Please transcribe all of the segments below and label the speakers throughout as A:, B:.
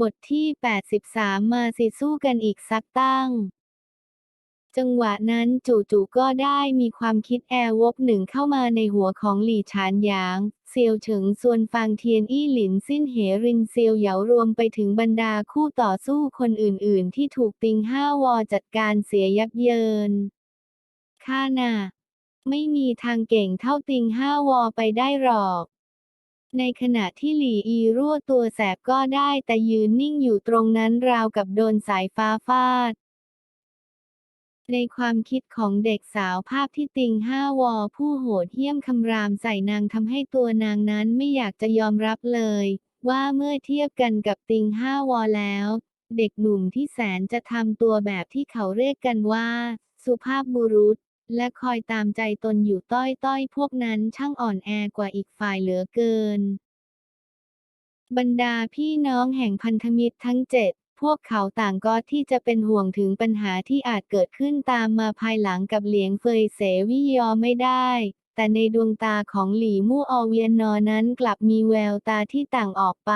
A: บทที่ 83 มาสิสู้กันอีกสักตั้ง จังหวะนั้นจู่ๆก็ได้มีความคิดแอร์วกหนึ่งเข้ามาในหัวของหลี่ฉานหยาง เซียวเฉิงส่วนฟางเทียนอี้หลินสิ้นเหรินเซียวเหยารวมไปถึงบรรดาคู่ต่อสู้คนอื่นๆ ที่ถูกติงห้าวอจัดการเสียยับเยิน ข้าน่ะ ไม่มีทางเก่งเท่าติงห้าวอไปได้หรอก ในขณะที่หลี่อีรั่วตัวแสบก็ได้แต่ยืนนิ่งอยู่ตรงนั้นราวกับโดนสายฟ้าฟาด ในความคิดของเด็กสาวภาพที่ติงห้าวอผู้โหดเหี้ยมคำรามใส่นางทำให้ตัวนางนั้นไม่อยากจะยอมรับเลย ว่าเมื่อเทียบกันกับติงห้าวอแล้ว เด็กหนุ่มที่แสนจะทำตัวแบบที่เขาเรียกกันว่า สุภาพบุรุษ และคอยตามใจตนอยู่ต้อยต้อยๆพวกนั้นช่างอ่อนแอกว่าอีกฝ่ายเหลือเกิน บรรดาพี่น้องแห่งพันธมิตรทั้งเจ็ดพวกเขาต่างก็ที่จะเป็นห่วงถึงปัญหาที่อาจเกิดขึ้นตามมาภายหลังกับเหลียงเฟยเสวิยอไม่ได้ แต่ในดวงตาของหลี่มู่ออเวียนนอนั้นกลับมีแววตาที่ต่างออกไป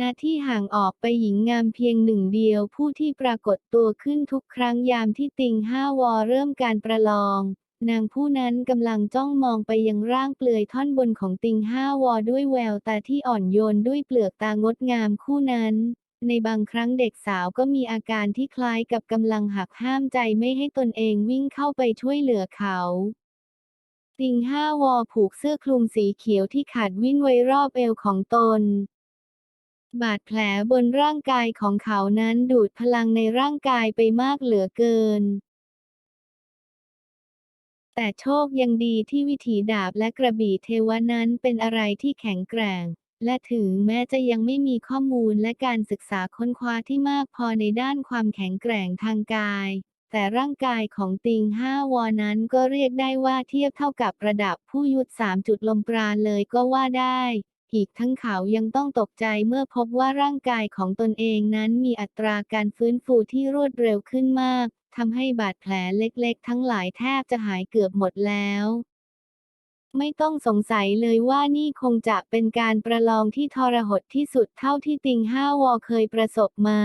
A: ณที่ห่างออกไปหญิงงามเพียงหนึ่งเดียวผู้ที่ปรากฏตัวขึ้นทุกครั้งยามที่ติงห้าวอเริ่มการประลอง นางผู้นั้นกำลังจ้องมองไปยังร่างเปลือยท่อนบนของติงห้าวอด้วยแววตาที่อ่อนโยนด้วยเปลือกตางดงามคู่นั้น ในบางครั้งเด็กสาวก็มีอาการที่คล้ายกับกำลังหักห้ามใจไม่ให้ตนเองวิ่งเข้าไปช่วยเหลือเขาติงห้าวอผูกเสื้อคลุมสีเขียวที่ขาดวิ่นไว้รอบเอวของตน บาดแผลบนร่างกายของเขานั้นดูดพลังในร่างกายไปมากเหลือเกิน แต่โชคยังดีที่วิถีดาบและกระบี่เทวะนั้นเป็นอะไรที่แข็งแกร่ง และถึงแม้จะยังไม่มีข้อมูลและการศึกษาค้นคว้าที่มากพอในด้านความแข็งแกร่งทางกาย แต่ร่างกายของติงห้าวอนั้นก็เรียกได้ว่าเทียบเท่ากับระดับผู้ยุทธสามจุดลมปราณเลยก็ว่าได้ อีกทั้งเขายังต้องตกใจเมื่อพบว่าร่างกายของตนเองนั้นมีอัตราการฟื้นฟูที่รวดเร็วขึ้นมากทำให้บาดแผลเล็กๆ ทั้งหลายแทบจะหายเกือบหมดแล้ว ไม่ต้องสงสัยเลยว่านี่คงจะเป็นการประลองที่ทรหดที่สุดเท่าที่ติงห้าวอเคยประสบมา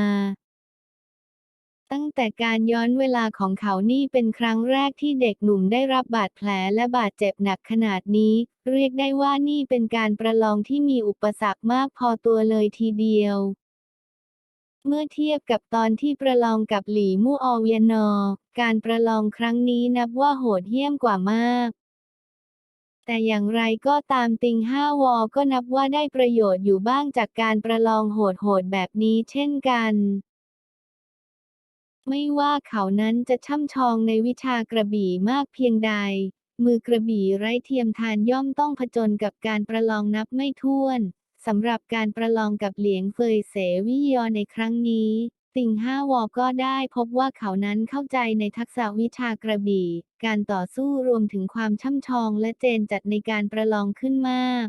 A: ตั้งแต่การย้อนเวลาของเขานี่เป็นครั้งแรกที่เด็กหนุ่มได้รับบาดแผลและบาดเจ็บหนักขนาดนี้ เรียกได้ว่านี่เป็นการประลองที่มีอุปสรรคมากพอตัวเลยทีเดียว เมื่อเทียบกับตอนที่ประลองกับหลี่มู่อเวียนนอ การประลองครั้งนี้นับว่าโหดเหี้ยมกว่ามากแต่อย่างไรก็ตามติงห้าวอก็นับว่าได้ประโยชน์อยู่บ้างจากการประลองโหดๆแบบนี้เช่นกัน ไม่ว่าเขานั้นจะช่ำชองในวิชากระบี่มากเพียงใด มือกระบี่ไร้เทียมทานย่อมต้องผจญกับการประลองนับไม่ถ้วนสำหรับการประลองกับเหลียงเฟยเสวิยอในครั้งนี้ ติงห้าวอก็ได้พบว่าเขานั้นเข้าใจในทักษะวิชากระบี่ การต่อสู้รวมถึงความช่ำชองและเจนจัดในการประลองขึ้นมาก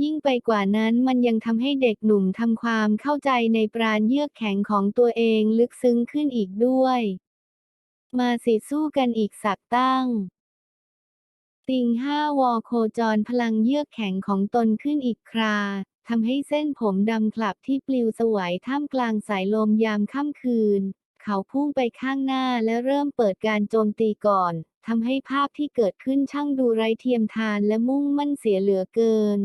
A: ยิ่งไปกว่านั้นมันยังทำให้เด็กหนุ่มทำความเข้าใจในปราณเยือกแข็งของตัวเองลึกซึ้งขึ้นอีกด้วย มาสิสู้กันอีกสักตั้ง ติงห้าวอโคจรพลังเยือกแข็งของตนขึ้นอีกคราทำให้เส้นผมดำคลับที่ปลิวสวยท่ามกลางสายลมยามค่ำคืน เขาพุ่งไปข้างหน้าและเริ่มเปิดการโจมตีก่อนทำให้ภาพที่เกิดขึ้นช่างดูไร้เทียมทานและมุ่งมั่นเสียเหลือเกิน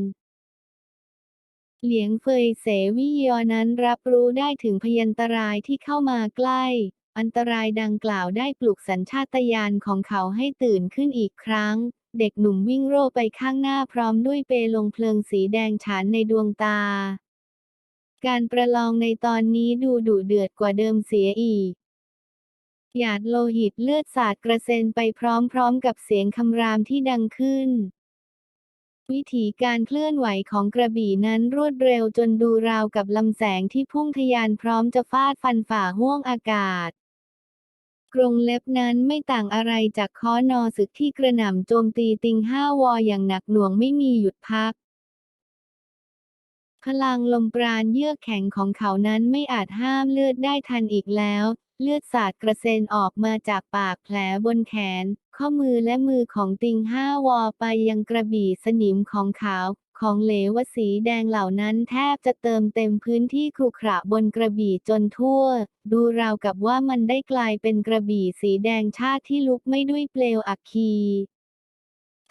A: เหลียงเฟยเสวิยอนั้นรับรู้ได้ถึงพยันตรายที่เข้ามาใกล้ อันตรายดังกล่าวได้ปลุกสัญชาตญาณของเขาให้ตื่นขึ้นอีกครั้ง เด็กหนุ่มวิ่งโร่ไปข้างหน้าพร้อมด้วยเปลงเพลิงสีแดงฉานในดวงตา การประลองในตอนนี้ดูดุเดือดกว่าเดิมเสียอีกหยาดโลหิตเลือดสาดกระเซ็นไปพร้อมๆกับเสียงคำรามที่ดังขึ้น วิถีการเคลื่อนไหวของกระบี่นั้นรวดเร็วจนดูราวกับลำแสงที่พุ่งทะยานพร้อมจะฟาดฟันฝ่าห้วงอากาศ กรงเล็บนั้นไม่ต่างอะไรจากค้อนอศึกที่กระหน่ำโจมตีติงห้าวออย่างหนักหน่วงไม่มีหยุดพัก พลังลมปราณเยือกแข็งของเขานั้นไม่อาจห้ามเลือดได้ทันอีกแล้ว เลือดสาดกระเซ็นออกมาจากปากแผลบนแขน ข้อมือและมือของติงห้าวอไปยังกระบี่สนิมของขาว ของเหลวสีแดงเหล่านั้นแทบจะเติมเต็มพื้นที่ครุขระบนกระบี่จนทั่ว ดูราวกับว่ามันได้กลายเป็นกระบี่สีแดงชาติที่ลุกไม่ด้วยเปลวอัคคี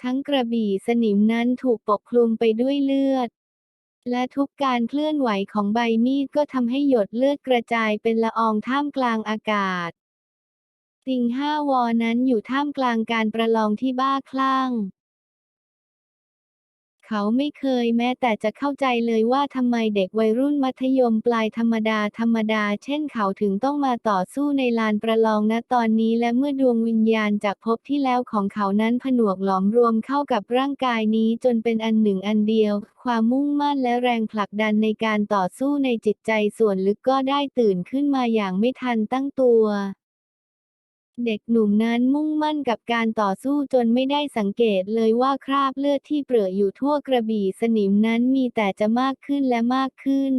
A: ทั้งกระบี่สนิมนั้นถูกปกคลุมไปด้วยเลือด และทุกการเคลื่อนไหวของใบมีดก็ทำให้หยดเลือดกระจายเป็นละอองท่ามกลางอากาศ ติงห้าวอนั้นอยู่ท่ามกลางการประลองที่บ้าคลั่ง เขาไม่เคยแม้แต่จะเข้าใจเลยว่าทำไมเด็กวัยรุ่นมัธยมปลายธรรมดาธรรมดา เช่นเขาถึงต้องมาต่อสู้ในลานประลองณตอนนี้และเมื่อดวงวิญญาณจากภพที่แล้วของเขานั้นผนวกหลอมรวมเข้ากับร่างกายนี้จนเป็นอันหนึ่งอันเดียว ความมุ่งมั่นและแรงผลักดันในการต่อสู้ในจิตใจส่วนลึกก็ได้ตื่นขึ้นมาอย่างไม่ทันตั้งตัว เด็กหนุ่มนั้นมุ่งมั่นกับการต่อสู้จนไม่ได้สังเกตเลยว่าคราบเลือดที่เปรอะอยู่ทั่วกระบี่สนิมนั้นมีแต่จะมากขึ้นและมากขึ้น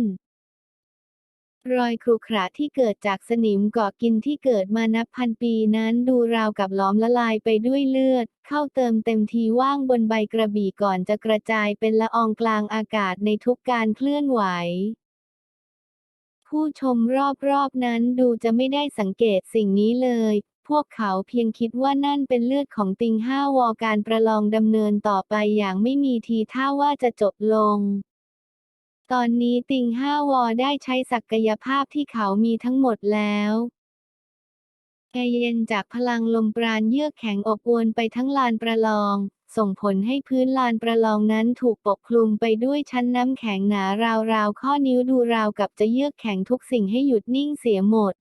A: รอยครุขระที่เกิดจากสนิมเกาะกินที่เกิดมานับพันปีนั้นดูราวกับหลอมละลายไปด้วยเลือด เข้าเติมเต็มทีว่างบนใบกระบี่ก่อนจะกระจายเป็นละอองกลางอากาศในทุกการเคลื่อนไหวผู้ชมรอบๆนั้นดูจะไม่ได้สังเกตสิ่งนี้เลย พวกเขาเพียงคิดว่านั่นเป็นเลือดของติงห้าวอการประลองดำเนินต่อไปอย่างไม่มีทีท่าว่าจะจบลง ตอนนี้ติงห้าวอได้ใช้ศักยภาพที่เขามีทั้งหมดแล้วแอเย็นจากพลังลมปราณเยือกแข็งอบอวนไปทั้งลานประลอง ส่งผลให้พื้นลานประลองนั้นถูกปกคลุมไปด้วยชั้นน้ำแข็งหนาราวๆข้อนิ้วดูราวกับจะเยือกแข็งทุกสิ่งให้หยุดนิ่งเสียหมด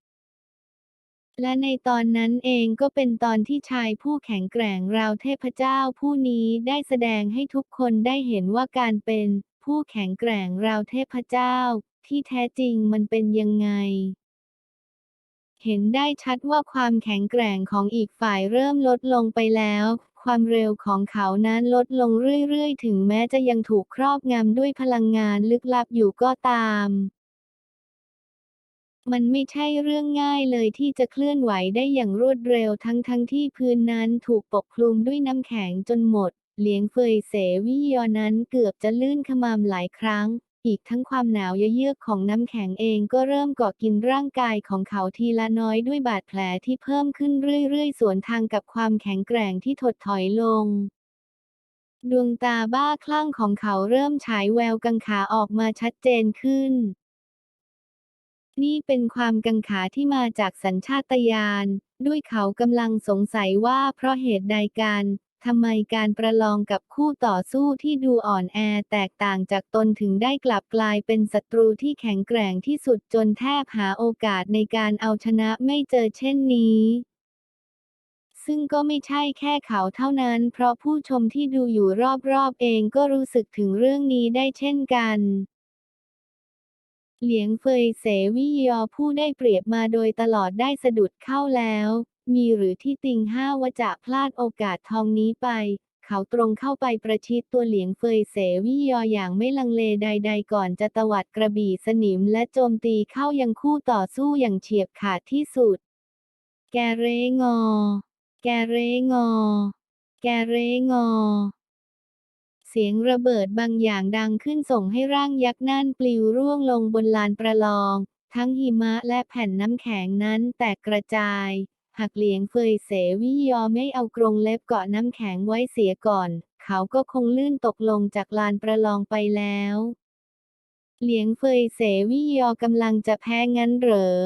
A: และในตอนนั้นเองก็เป็นตอนที่ชายผู้แข็งแกร่งราวเทพเจ้าผู้นี้ได้แสดงให้ทุกคนได้เห็นว่าการเป็นผู้แข็งแกร่งราวเทพเจ้า ที่แท้จริงมันเป็นยังไง เห็นได้ชัดว่าความแข็งแกร่งของอีกฝ่ายเริ่มลดลงไปแล้ว ความเร็วของเขานั้นลดลงเรื่อยๆ ถึงแม้จะยังถูกครอบงำด้วยพลังงานลึกลับอยู่ก็ตาม มันไม่ใช่เรื่องง่ายเลยที่จะเคลื่อนไหวได้อย่างรวดเร็วทั้งทั้งที่พื้นนั้นถูกปกคลุมด้วยน้ำแข็งจนหมด เหลียงเฟยเสวิยอนั้นเกือบจะลื่นขมามหลายครั้ง อีกทั้งความหนาวเยือกของน้ำแข็งเองก็เริ่มเกาะกินร่างกายของเขาทีละน้อยด้วยบาดแผลที่เพิ่มขึ้นเรื่อยๆ สวนทางกับความแข็งแกร่งที่ถดถอยลงดวงตาบ้าคลั่งของเขาเริ่มฉายแววกังขาออกมาชัดเจนขึ้น นี่เป็นความกังขาที่มาจากสัญชาตญาณ ด้วยเขากำลังสงสัยว่าเพราะเหตุใดกันทำไมการประลองกับคู่ต่อสู้ที่ดูอ่อนแอแตกต่างจากตนถึงได้กลับกลายเป็นศัตรูที่แข็งแกร่งที่สุดจนแทบหาโอกาสในการเอาชนะไม่เจอเช่นนี้ ซึ่งก็ไม่ใช่แค่เขาเท่านั้น เพราะผู้ชมที่ดูอยู่รอบๆเองก็รู้สึกถึงเรื่องนี้ได้เช่นกัน เหลียงเฟยเสวิยอผู้ได้เปรียบมาโดยตลอดได้สะดุดเข้าแล้ว มีหรือที่ติงห้าวจะพลาดโอกาสทองนี้ไป เขาตรงเข้าไปประชิดตัวเหลียงเฟยเสวิยออย่างไม่ลังเลใด ๆ ก่อนจะตวัดกระบี่สนิมและโจมตีเข้ายังคู่ต่อสู้อย่างเฉียบขาดที่สุด แกเรงอ แกเรงอ แกเรงอ สียงระเบิดบางอย่างดังขึ้นส่งให้ร่างยักษ์นั่นปลิวร่วงลงบนลานประลอง ทั้งหิมะและแผ่นน้ำแข็งนั้นแตกกระจายหากเหลียงเฟยเสวิยอไม่เอากรงเล็บเกาะน้ำแข็งไว้เสียก่อน เขาก็คงลื่นตกลงจากลานประลองไปแล้ว เหลียงเฟยเสวิยอกำลังจะแพ้งั้นเหรอ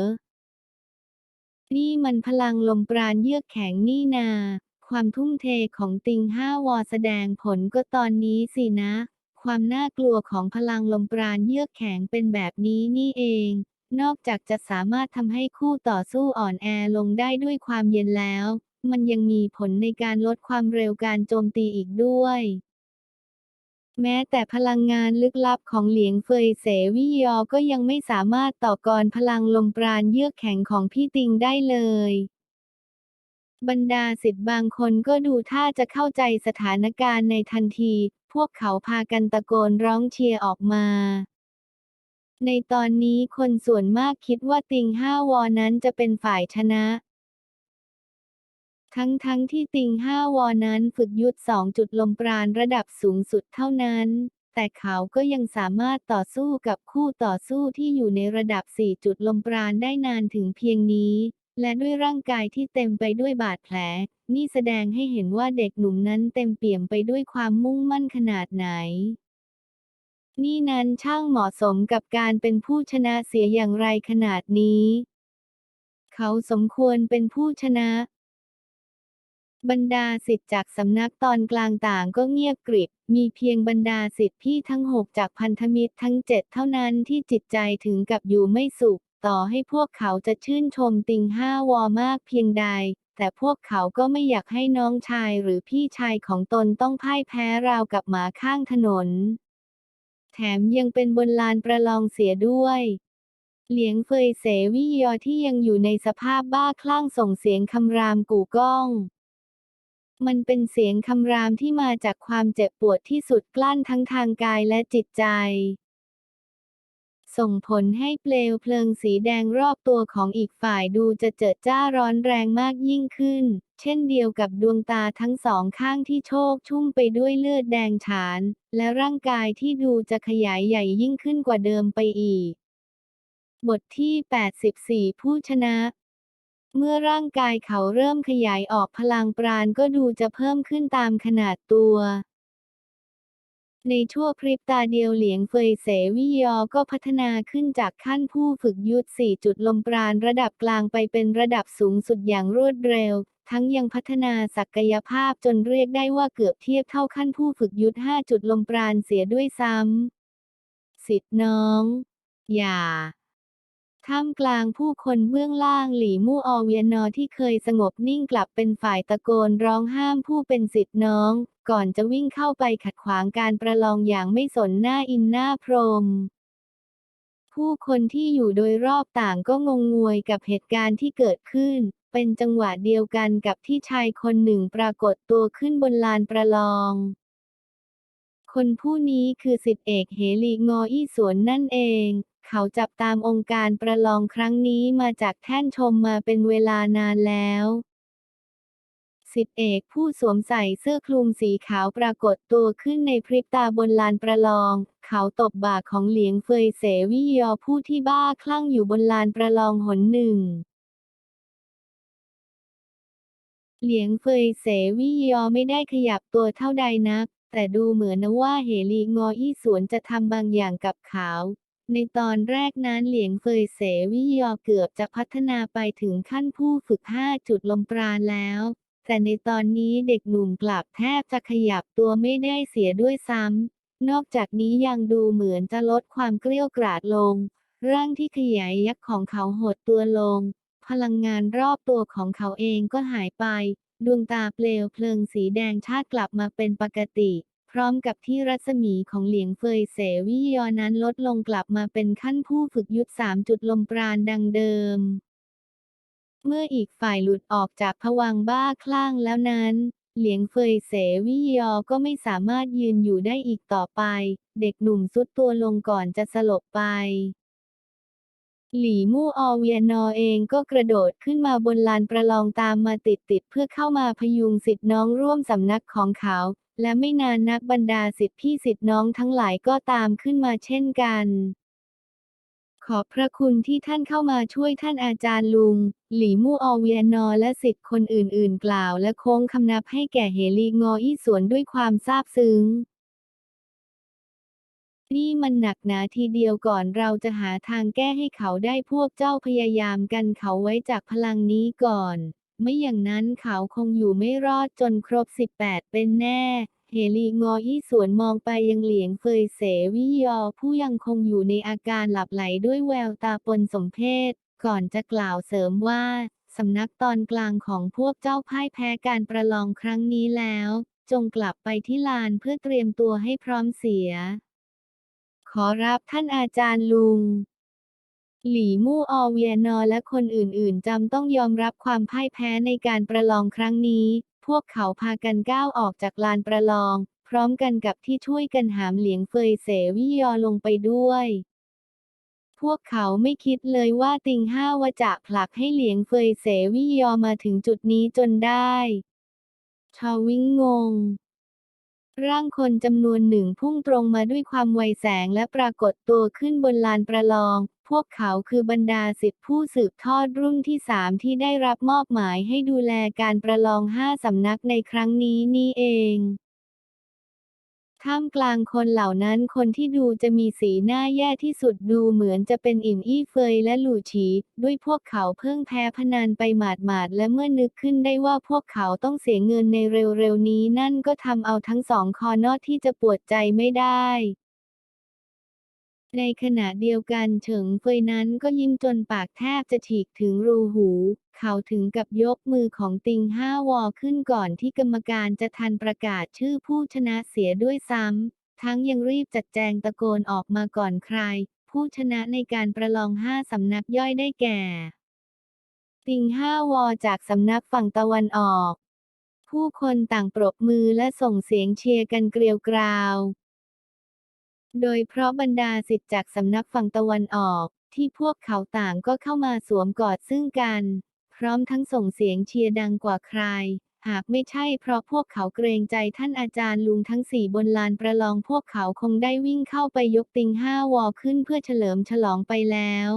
A: นี่มันพลังลมปราณเยือกแข็งนี่นา ความทุ่มเทของติงห้าวอแสดงผลก็ตอนนี้สินะ ความน่ากลัวของพลังลมปราณเยือกแข็งเป็นแบบนี้นี่เอง นอกจากจะสามารถทำให้คู่ต่อสู้อ่อนแอลงได้ด้วยความเย็นแล้ว มันยังมีผลในการลดความเร็วการโจมตีอีกด้วยแม้แต่พลังงานลึกลับของเหลียงเฟยเสวิยอก็ยังไม่สามารถต่อกรพลังลมปราณเยือกแข็งของพี่ติงได้เลย บรรดาสิทธิ์บางคนก็ดูท่าจะเข้าใจสถานการณ์ในทันที พวกเขาพากันตะโกนร้องเชียร์ออกมา ในตอนนี้คนส่วนมากคิดว่าติงห้าวอนั้นจะเป็นฝ่ายชนะ ทั้งๆทที่ติงห้าวอนั้นฝึกยุทธสองจุดลมปราณระดับสูงสุดเท่านั้น แต่เขาก็ยังสามารถต่อสู้กับคู่ต่อสู้ที่อยู่ในระดับ 4 จุดลมปราณได้นานถึงเพียงนี้ และด้วยร่างกายที่เต็มไปด้วยบาดแผล นี่แสดงให้เห็นว่าเด็กหนุ่มนั้นเต็มเปี่ยมไปด้วยความมุ่งมั่นขนาดไหน นี่นั้นช่างเหมาะสมกับการเป็นผู้ชนะเสียอย่างไรขนาดนี้ เขาสมควรเป็นผู้ชนะ บรรดาสิทธิ์จากสำนักตอนกลางต่างก็เงียบกริบ มีเพียงบรรดาสิทธิ์พี่ทั้งหกจากพันธมิตรทั้งเจ็ดเท่านั้นที่จิตใจถึงกับอยู่ไม่สุข ต่อให้พวกเขาจะชื่นชมติงห้าวอมากเพียงใด แต่พวกเขาก็ไม่อยากให้น้องชายหรือพี่ชายของตนต้องพ่ายแพ้ราวกับหมาข้างถนน แถมยังเป็นบนลานประลองเสียด้วยเหลียงเฟยเสวิยอที่ยังอยู่ในสภาพบ้าคลั่งส่งเสียงคำรามกู่ก้อง มันเป็นเสียงคำรามที่มาจากความเจ็บปวดที่สุดกลั้นทั้งทางกายและจิตใจ ส่งผลให้เปลวเพลิงสีแดงรอบตัวของอีกฝ่ายดูจะเจิดจ้าร้อนแรงมากยิ่งขึ้น เช่นเดียวกับดวงตาทั้งสองข้างที่โชกชุ่มไปด้วยเลือดแดงฉาน และร่างกายที่ดูจะขยายใหญ่ยิ่งขึ้นกว่าเดิมไปอีก บทที่ 84 ผู้ชนะเมื่อร่างกายเขาเริ่มขยายออกพลังปราณก็ดูจะเพิ่มขึ้นตามขนาดตัว ในชั่วพริบตาเดียวเหลียงเฟยเสวิยอก็พัฒนาขึ้นจากขั้นผู้ฝึกยุทธ4จุดลมปราณระดับกลางไปเป็นระดับสูงสุดอย่างรวดเร็ว ทั้งยังพัฒนาศักยภาพจนเรียกได้ว่าเกือบเทียบเท่าขั้นผู้ฝึกยุทธ5จุดลมปราณเสียด้วยซ้ำสิทธิ์น้อง อย่าท่ามกลางผู้คนเบื้องล่างหลี่มู่ออเวียนอที่เคยสงบนิ่งกลับเป็นฝ่ายตะโกนร้องห้ามผู้เป็นสิทธิ์น้อง ก่อนจะวิ่งเข้าไปขัดขวางการประลองอย่างไม่สนหน้าอินหน้าพรหมผู้คนที่อยู่โดยรอบต่างก็งงงวยกับเหตุการณ์ที่เกิดขึ้น เป็นจังหวะเดียวกันกับที่ชายคนหนึ่งปรากฏตัวขึ้นบนลานประลองคนผู้นี้คือสิทธิเอกเฮลีงออี้สวนนั่นเอง เขาจับตามองค์การประลองครั้งนี้มาจากแท่นชมมาเป็นเวลานานแล้ว สิทธิเอกผู้สวมใส่เสื้อคลุมสีขาวปรากฏตัวขึ้นในพริบตาบนลานประลอง เขาตบบ่าของเหลียงเฟยเสวิยอผู้ที่บ้าคลั่งอยู่บนลานประลองหนหนึ่งเหลียงเฟยเสวิยอไม่ได้ขยับตัวเท่าใดนัก แต่ดูเหมือนนะว่าเหลีงออี้สวนจะทำบางอย่างกับเขา ในตอนแรกนั้นเหลียงเฟยเสวิยอเกือบจะพัฒนาไปถึงขั้นผู้ฝึกห้าจุดลมปราณแล้ว แต่ในตอนนี้เด็กหนุ่มกลับแทบจะขยับตัวไม่ได้เสียด้วยซ้ำ นอกจากนี้ยังดูเหมือนจะลดความเกลี้ยวกราดลง ร่างที่ขยายยักษ์ของเขาหดตัวลง พลังงานรอบตัวของเขาเองก็หายไป ดวงตาเปลวเพลิงสีแดงชาติกลับมาเป็นปกติ พร้อมกับที่รัศมีของเหลียงเฟยเสวิยอนั้นลดลงกลับมาเป็นขั้นผู้ฝึกยุทธสามจุดลมปราณดังเดิม เมื่ออีกฝ่ายหลุดออกจากผวังบ้าคลั่งแล้วนั้น เหลียงเฟยเสวิยอก็ไม่สามารถยืนอยู่ได้อีกต่อไป เด็กหนุ่มสุดตัวลงก่อนจะสลบไป หลี่มู่อเวียนอเองก็กระโดดขึ้นมาบนลานประลองตามมาติดๆเพื่อเข้ามาพยุงสิทธิ์น้องร่วมสำนักของเขา และไม่นานนักบรรดาสิทธิพี่สิทธิ์น้องทั้งหลายก็ตามขึ้นมาเช่นกัน ขอบพระคุณที่ท่านเข้ามาช่วยท่านอาจารย์ลุง หลี่มู่ออเวียนอและสิทธิ์คนอื่นๆ กล่าวและโค้งคำนับให้แก่เฮลีงออี้สวนด้วยความซาบซึ้ง นี่มันหนักหนาทีเดียวก่อนเราจะหาทางแก้ให้เขาได้พวกเจ้าพยายามกันเขาไว้จากพลังนี้ก่อน ไม่อย่างนั้นเขาคงอยู่ไม่รอดจนครบ 18 เป็นแน่ เฮลีงออี้สวนมองไปยังเหลียงเฟยเสวิยอ ผู้ยังคงอยู่ในอาการหลับไหลด้วยแววตาปนสมเพศ ก่อนจะกล่าวเสริมว่าสำนักตอนกลางของพวกเจ้าพ่ายแพ้การประลองครั้งนี้แล้ว จงกลับไปที่ลานเพื่อเตรียมตัวให้พร้อมเสีย ขอรับท่านอาจารย์ลุงหลี่มู่ออเวียนอและคนอื่นๆจำต้องยอมรับความพ่ายแพ้ในการประลองครั้งนี้ พวกเขาพากันก้าวออกจากลานประลอง พร้อมกันกับที่ช่วยกันหามเหลียงเฟยเสวิยอลงไปด้วย พวกเขาไม่คิดเลยว่าติงห้าวจะผลักให้เหลียงเฟยเสวิยอมาถึงจุดนี้จนได้ชาวิงงง ร่างคนจำนวนหนึ่งพุ่งตรงมาด้วยความไวแสงและปรากฏตัวขึ้นบนลานประลอง พวกเขาคือบรรดาสิทธิผู้สืบทอดรุ่นที่สามที่ได้รับมอบหมายให้ดูแลการประลองห้าสำนักในครั้งนี้นี่เองท่ามกลางคนเหล่านั้นคนที่ดูจะมีสีหน้าแย่ที่สุดดูเหมือนจะเป็นอินอี้เฟยและหลู่ฉี ด้วยพวกเขาเพิ่งแพ้พนันไปหมาดๆและเมื่อนึกขึ้นได้ว่าพวกเขาต้องเสียเงินในเร็วๆนี้นั่นก็ทำเอาทั้งสองคอนอที่จะปวดใจไม่ได้ ในขณะเดียวกันเฉิงเฟยนั้นก็ยิ้มจนปากแทบจะฉีกถึงรูหู เขาถึงกับยกมือของติงห้าวอขึ้นก่อนที่กรรมการจะทันประกาศชื่อผู้ชนะเสียด้วยซ้ำ ทั้งยังรีบจัดแจงตะโกนออกมาก่อนใคร ผู้ชนะในการประลองห้าสำนักย่อยได้แก่ ติงห้าวอจากสำนักฝั่งตะวันออก ผู้คนต่างปรบมือและส่งเสียงเชียร์กันเกลียวกราว โดยเพราะบรรดาสิทธิ์จากสำนักฝั่งตะวันออก ที่พวกเขาต่างก็เข้ามาสวมกอดซึ่งกัน พร้อมทั้งส่งเสียงเชียร์ดังกว่าใคร หากไม่ใช่เพราะพวกเขาเกรงใจท่านอาจารย์ลุงทั้งสี่บนลานประลองพวกเขาคงได้วิ่งเข้าไปยกติงห้าวอขึ้นเพื่อเฉลิมฉลองไปแล้ว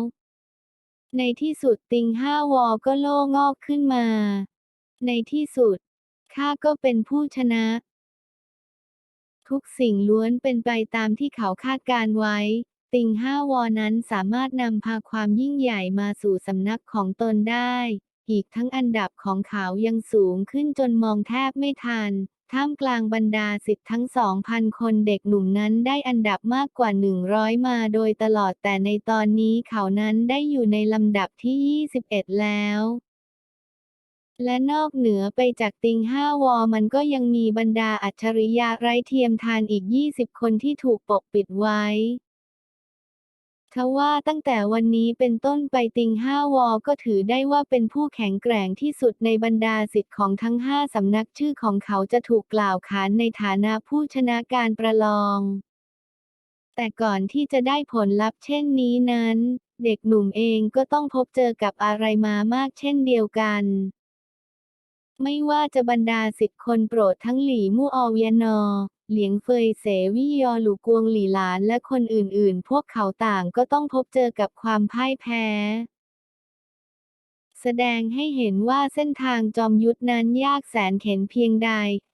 A: ในที่สุดติงห้าวอก็โล่งอกขึ้นมา ในที่สุดข้าก็เป็นผู้ชนะ ทุกสิ่งล้วนเป็นไปตามที่เขาคาดการไว้ ติงห้าวอนั้นสามารถนำพาความยิ่งใหญ่มาสู่สำนักของตนได้ อีกทั้งอันดับของเขายังสูงขึ้นจนมองแทบไม่ทัน ท่ามกลางบรรดาสิทธิ์ทั้งสองพันคนเด็กหนุ่มนั้นได้อันดับมากกว่า 100 มาโดยตลอดแต่ในตอนนี้เขานั้นได้อยู่ในลำดับที่ 21 แล้ว และนอกเหนือไปจากติงห้าวอมันก็ยังมีบรรดาอัจฉริยะไร้เทียมทานอีก 20 คนที่ถูกปกปิดไว้ ทว่าตั้งแต่วันนี้เป็นต้นไปติงห้าวอก็ถือได้ว่าเป็นผู้แข็งแกร่งที่สุดในบรรดาสิทธิ์ของทั้งห้าสำนักชื่อของเขาจะถูกกล่าวขานในฐานะผู้ชนะการประลอง แต่ก่อนที่จะได้ผลลัพธ์เช่นนี้นั้น เด็กหนุ่มเองก็ต้องพบเจอกับอะไรมามากเช่นเดียวกัน ไม่ว่าจะบรรดาสิทธิ์คนโปรดทั้งหลี่มู่อเวียนอ เหลียงเฟยเสวิยอหลูกวงหลี่หลานและคนอื่นๆ พวกเขาต่างก็ต้องพบเจอกับความพ่ายแพ้ แสดงให้เห็นว่าเส้นทางจอมยุทธนั้นยากแสนเข็ญเพียงใด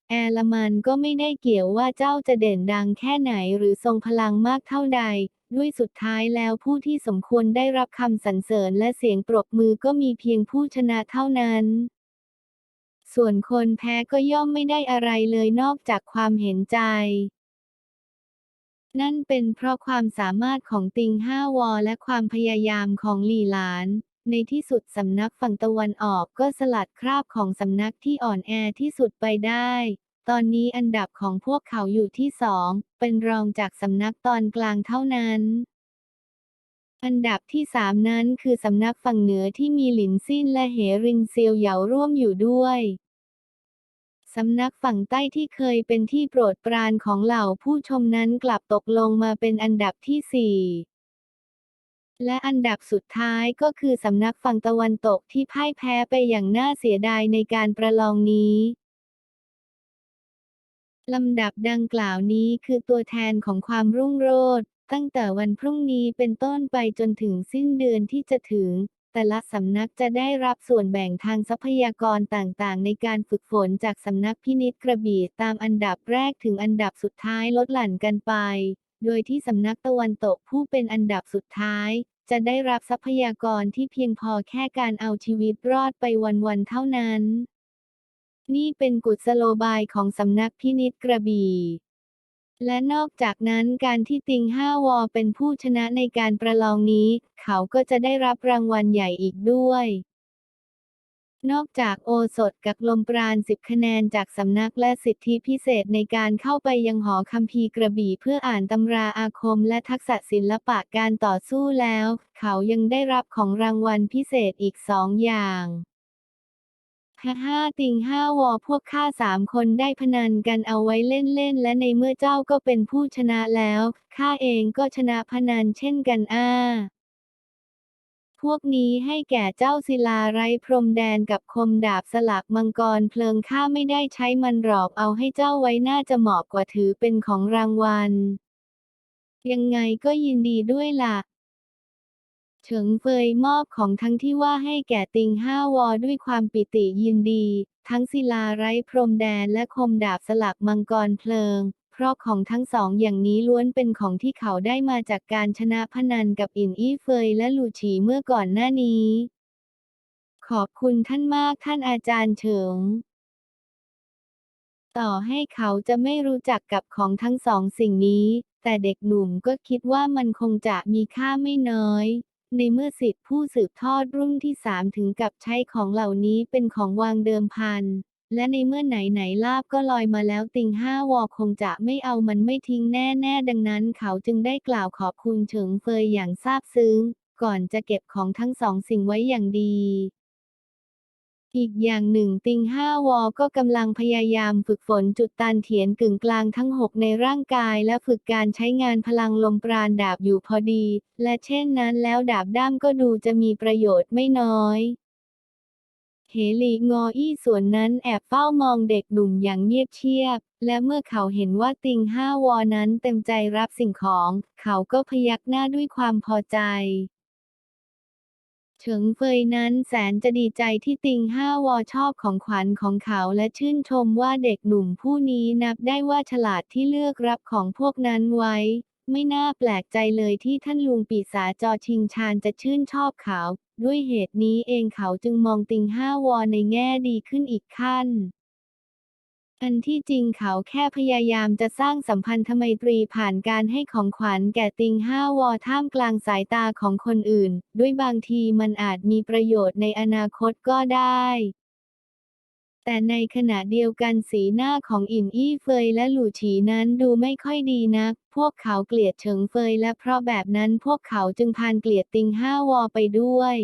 A: แอลมันก็ไม่ได้เกี่ยวว่าเจ้าจะเด่นดังแค่ไหนหรือทรงพลังมากเท่าใด ด้วยสุดท้ายแล้วผู้ที่สมควรได้รับคำสรรเสริญและเสียงปรบมือก็มีเพียงผู้ชนะเท่านั้น ส่วนคนแพ้ก็ย่อมไม่ได้อะไรเลยนอกจากความเห็นใจ นั่นเป็นเพราะความสามารถของติงห้าวอและความพยายามของหลี่หลาน ในที่สุดสำนักฝั่งตะวันออกก็สลัดคราบของสำนักที่อ่อนแอที่สุดไปได้ ตอนนี้อันดับของพวกเขาอยู่ที่สอง เป็นรองจากสำนักตอนกลางเท่านั้น อันดับที่สามนั้นคือสำนักฝั่งเหนือที่มีหลินซินและเหรินเซียวเหยาร่วมอยู่ด้วยสำนักฝั่งใต้ที่เคยเป็นที่โปรดปรานของเหล่าผู้ชมนั้นกลับตกลงมาเป็นอันดับที่สี่และอันดับสุดท้ายก็คือสำนักฝั่งตะวันตกที่พ่ายแพ้ไปอย่างน่าเสียดายในการประลองนี้ลำดับดังกล่าวนี้คือตัวแทนของความรุ่งโรจน์ ตั้งแต่วันพรุ่งนี้เป็นต้นไปจนถึงสิ้นเดือนที่จะถึง แต่ละสำนักจะได้รับส่วนแบ่งทางทรัพยากรต่างๆ ในการฝึกฝนจากสำนักพินิษกระบี่ตามอันดับแรกถึงอันดับสุดท้ายลดหลั่นกันไป โดยที่สำนักตะวันตกผู้เป็นอันดับสุดท้าย จะได้รับทรัพยากรที่เพียงพอแค่การเอาชีวิตรอดไปวันๆเท่านั้น นี่เป็นกุศโลบายของสำนักพินิษกระบี่ และนอกจากนั้นการที่ติงห้าวอเป็นผู้ชนะในการประลองนี้ เขาก็จะได้รับรางวัลใหญ่อีกด้วย นอกจากโอสถกับลมปราณสิบคะแนนจากสำนักและสิทธิพิเศษในการเข้าไปยังหอคัมภีร์กระบี่เพื่ออ่านตำราอาคมและทักษะศิลปะการต่อสู้แล้ว เขายังได้รับของรางวัลพิเศษอีกสองอย่าง ห้าติงห้าวอพวกข้าสามคนได้พนันกันเอาไว้เล่นๆและในเมื่อเจ้าก็เป็นผู้ชนะแล้วข้าเองก็ชนะพนันเช่นกันอ้าพวกนี้ให้แก่เจ้าศิลาไร้พรมแดนกับคมดาบสลักมังกรเพลิงข้าไม่ได้ใช้มันหรอกเอาให้เจ้าไว้น่าจะเหมาะกว่าถือเป็นของรางวัล ยังไงก็ยินดีด้วยล่ะ ฉิงเฟยมอบของทั้งที่ว่าให้แก่ติงห้าวอด้วยความปิติยินดี ทั้งศิลาไร้พรมแดนและคมดาบสลักมังกรเพลิง เพราะของทั้งสองอย่างนี้ล้วนเป็นของที่เขาได้มาจากการชนะพนันกับอินอี้เฟยและลูฉีเมื่อก่อนหน้านี้ ขอบคุณท่านมากท่านอาจารย์เฉิงต่อให้เขาจะไม่รู้จักกับของทั้งสองสิ่งนี้ แต่เด็กหนุ่มก็คิดว่ามันคงจะมีค่าไม่น้อย ในเมื่อสิทธิผู้สืบทอดรุ่นที่สามถึงกับใช้ของเหล่านี้เป็นของวางเดิมพัน และในเมื่อไหนไหนลาบก็ลอยมาแล้วติงห้าวอคงจะไม่เอามันไม่ทิ้งแน่แน่ดังนั้นเขาจึงได้กล่าวขอบคุณเฉิงเฟยอย่างซาบซึ้ง ก่อนจะเก็บของทั้งสองสิ่งไว้อย่างดี อีกอย่างหนึ่งติงห้าวอก็กำลังพยายามฝึกฝนจุดตันเถียนกึ่งกลางทั้งหกในร่างกายและฝึกการใช้งานพลังลมปราณดาบอยู่พอดี และเช่นนั้นแล้วดาบด้ามก็ดูจะมีประโยชน์ไม่น้อยเฮลีงออี้ส่วนนั้นแอบเฝ้ามองเด็กหนุ่มอย่างเงียบเชียบ และเมื่อเขาเห็นว่าติงห้าวอนั้นเต็มใจรับสิ่งของ เขาก็พยักหน้าด้วยความพอใจ เฉิงเฟยนั้นแสนจะดีใจที่ติงห้าวอชอบของขวัญของเขาและชื่นชมว่าเด็กหนุ่มผู้นี้นับได้ว่าฉลาดที่เลือกรับของพวกนั้นไว้ ไม่น่าแปลกใจเลยที่ท่านลุงปีศาจจอชิงชานจะชื่นชอบเขา ด้วยเหตุนี้เองเขาจึงมองติงห้าวอในแง่ดีขึ้นอีกขั้น อันที่จริงเขาแค่พยายามจะสร้างสัมพันธไมตรีผ่านการให้ของขวัญแก่ติงห้าวอท่ามกลางสายตาของคนอื่น ด้วยบางทีมันอาจมีประโยชน์ในอนาคตก็ได้ แต่ในขณะเดียวกันสีหน้าของอินอี้เฟยและหลู่ฉีนั้นดูไม่ค่อยดีนัก พวกเขาเกลียดเฉิงเฟยและเพราะแบบนั้นพวกเขาจึงพานเกลียดติงห้าวอไปด้วย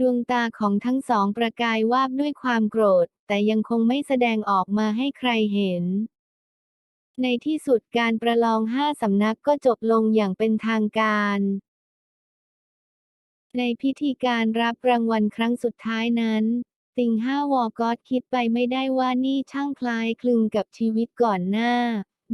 A: ดวงตาของทั้งสองประกายวาบด้วยความโกรธ แต่ยังคงไม่แสดงออกมาให้ใครเห็น ในที่สุดการประลองห้าสำนักก็จบลงอย่างเป็นทางการ ในพิธีการรับรางวัลครั้งสุดท้ายนั้นติงห้าวอกอดคิดไปไม่ได้ว่านี่ช่างคล้ายคลึงกับชีวิตก่อนหน้า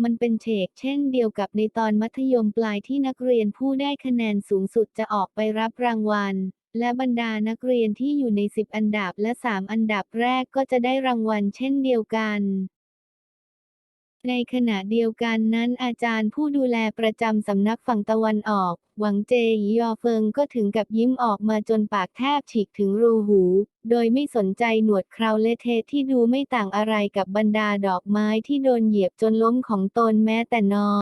A: มันเป็นเฉกเช่นเดียวกับในตอนมัธยมปลายที่นักเรียนผู้ได้คะแนนสูงสุดจะออกไปรับรางวัล และบรรดานักเรียนที่อยู่ใน 10 อันดับและ 3 อันดับแรกก็จะได้รางวัลเช่นเดียวกัน ในขณะเดียวกันนั้นอาจารย์ผู้ดูแลประจำสำนักฝั่งตะวันออก หวังเจยยอเฟิงก็ถึงกับยิ้มออกมาจนปากแทบฉีกถึงรูหู โดยไม่สนใจหนวดเคราเลเทที่ดูไม่ต่างอะไรกับบรรดาดอกไม้ที่โดนเหยียบจนล้มของตนแม้แต่น้อย